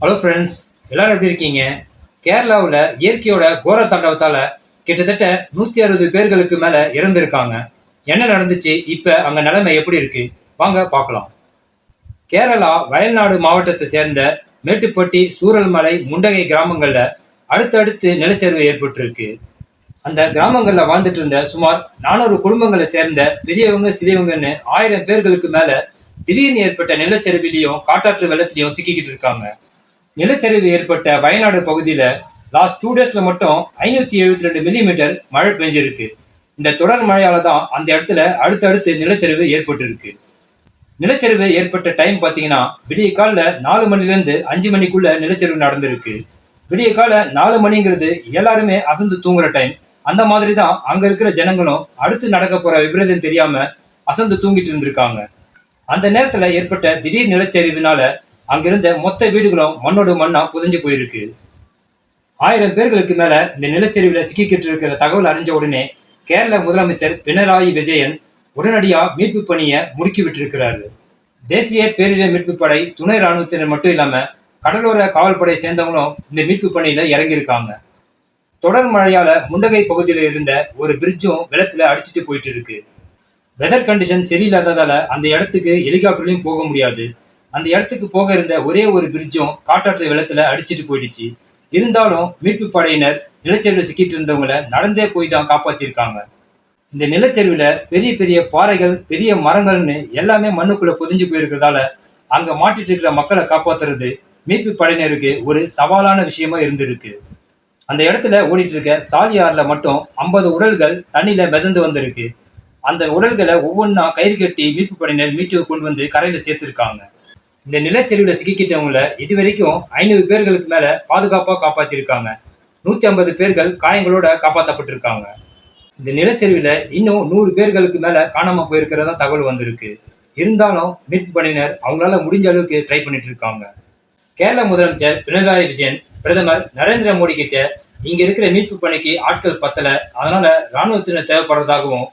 Hello friends எல்லாரும் எப்படி இருக்கீங்க? கேரளாவில் இயற்கையோட கோர தாண்டவத்தால் கிட்டத்தட்ட நூற்றி அறுபது பேர்களுக்கு மேலே இறந்துருக்காங்க. என்ன நடந்துச்சு? இப்போ அங்கே நிலைமை எப்படி இருக்கு? வாங்க பார்க்கலாம். கேரளா வயல்நாடு மாவட்டத்தை சேர்ந்த மேட்டுப்பட்டி சூரல்மலை முண்டகை கிராமங்களில் அடுத்தடுத்து நிலச்சரிவு ஏற்பட்டிருக்கு. அந்த கிராமங்களில் வாழ்ந்துட்டு இருந்த சுமார் நானூறு குடும்பங்களை சேர்ந்த பெரியவங்க சிறியவங்கன்னு ஆயிரம் பேர்களுக்கு மேலே திடீர்னு ஏற்பட்ட நிலச்சரிவிலையும் காட்டாற்று வெள்ளத்திலையும் சிக்கிக்கிட்டு இருக்காங்க. நிலச்சரிவு ஏற்பட்ட வயநாடு பகுதியில் லாஸ்ட் டூ டேஸ்ல மட்டும் ஐநூத்தி எழுபத்தி ரெண்டு மில்லிமீட்டர் மழை பெஞ்சிருக்கு. இந்த தொடர் மழையால தான் அந்த இடத்துல அடுத்தடுத்து நிலச்சரிவு ஏற்பட்டிருக்கு. நிலச்சரிவு ஏற்பட்ட டைம் பார்த்தீங்கன்னா விடிய காலில் நாலு மணிலேருந்து அஞ்சு மணிக்குள்ள நிலச்சரிவு நடந்திருக்கு. விடிய கால நாலு மணிங்கிறது எல்லாருமே அசந்து தூங்குற டைம் அந்த மாதிரி தான் அங்க இருக்கிற ஜனங்களும் அடுத்து நடக்க போற விபரீதம் தெரியாம அசந்து தூங்கிட்டு இருந்திருக்காங்க. அந்த நேரத்துல ஏற்பட்ட திடீர் நிலச்சரிவினால அங்கிருந்த மொத்த வீடுகளும் மண்ணோடு மண்ணா புதஞ்சு போயிருக்கு. ஆயிரம் பேர்களுக்கு மேல இந்த நிலச்சரிவுல சிக்கிக்கிட்டு இருக்கிற தகவல் அறிஞ்ச உடனே கேரள முதலமைச்சர் பினராயி விஜயன் உடனடியா மீட்பு பணியை முடுக்கி விட்டிருக்கிறாரு. தேசிய பேரிடர் மீட்பு படை துணை ராணுவத்தினர் மட்டும் இல்லாம கடலோர காவல்படை சேர்ந்தவங்களும் இந்த மீட்பு பணியில இறங்கியிருக்காங்க. தொடர் மழையால முண்டகை பகுதியில் இருந்த ஒரு பிரிட்ஜும் வெள்ளத்துல அடிச்சிட்டு போயிட்டு இருக்கு. வெதர் கண்டிஷன் சரியில்லாததால அந்த இடத்துக்கு ஹெலிகாப்டர்லயும் போக முடியாது. அந்த இடத்துக்கு போக இருந்த ஒரே ஒரு பிரிட்ஜும் காட்டாற்று வெள்ளத்துல அடிச்சிட்டு போயிடுச்சு. இருந்தாலும் மீட்பு படையினர் நிலச்சரிவில் சிக்கிட்டு இருந்தவங்களை நடந்தே போய் தான் காப்பாத்திருக்காங்க. இந்த நிலச்சரிவுல பெரிய பெரிய பாறைகள் பெரிய மரங்கள்னு எல்லாமே மண்ணுக்குள்ள புதிஞ்சு போயிருக்கிறதால அங்க மாட்டிட்டு இருக்கிற மக்களை காப்பாத்துறது மீட்பு படையினருக்கு ஒரு சவாலான விஷயமா இருந்திருக்கு. அந்த இடத்துல ஓடிட்டு இருக்க சாலியாறுல மட்டும் ஐம்பது உடல்கள் தண்ணியில மிதந்து வந்திருக்கு. அந்த உடல்களை ஒவ்வொன்றா கயிறு கட்டி மீட்பு படையினர் மீட்டு கொண்டு வந்து கரையில சேர்த்திருக்காங்க. இந்த நிலச்சரிவில் சிக்கிக்கிட்டவங்கள இது வரைக்கும் ஐநூறு பேர்களுக்கு மேல பாதுகாப்பாக காப்பாத்திருக்காங்க. நூற்றி ஐம்பது பேர்கள் காயங்களோட காப்பாற்றப்பட்டிருக்காங்க இந்த நிலச்சரிவில் இன்னும் நூறு பேர்களுக்கு மேல காணாம போயிருக்கிறதா தகவல் வந்திருக்கு. இருந்தாலும் மீட்பு படையினர் அவங்களால முடிஞ்ச அளவுக்கு ட்ரை பண்ணிட்டு இருக்காங்க கேரள முதலமைச்சர் பினராயி விஜயன் பிரதமர் நரேந்திர மோடி கிட்ட இங்க இருக்கிற மீட்பு பணிக்கு ஆட்கள் பத்தல. அதனால ராணுவத்தினர் தேவைப்படுறதாகவும்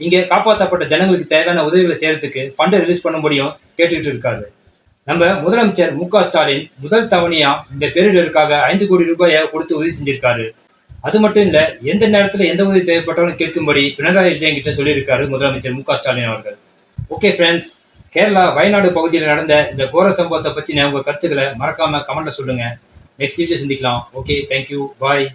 இங்க காப்பாற்றப்பட்ட ஜனங்களுக்கு தேவையான உதவிகளை செய்யறதுக்கு ஃபண்டை ரிலீஸ் பண்ணும்படியும் கேட்டுக்கிட்டு இருக்காரு. நம்ம முதலமைச்சர் மு க ஸ்டாலின் முதல் தவணையா இந்த பேரிடருக்காக ஐந்து கோடி ரூபாயை கொடுத்து உதவி செஞ்சிருக்காரு. அது மட்டும் இல்ல எந்த நேரத்துல எந்த உதவி தேவைப்பட்டாலும் கேட்கும்படி பினராயி விஜயன் கிட்ட சொல்லியிருக்காரு முதலமைச்சர் மு க ஸ்டாலின் அவர்கள். ஓகே ஃப்ரெண்ட்ஸ் கேரளா வயநாடு பகுதியில் நடந்த இந்த கோர சம்பவத்தை பத்தின உங்க கருத்துக்களை மறக்காம கமெண்ட்ல சொல்லுங்க. நெக்ஸ்ட் வீடியோ சந்திக்கலாம். Okay thank you bye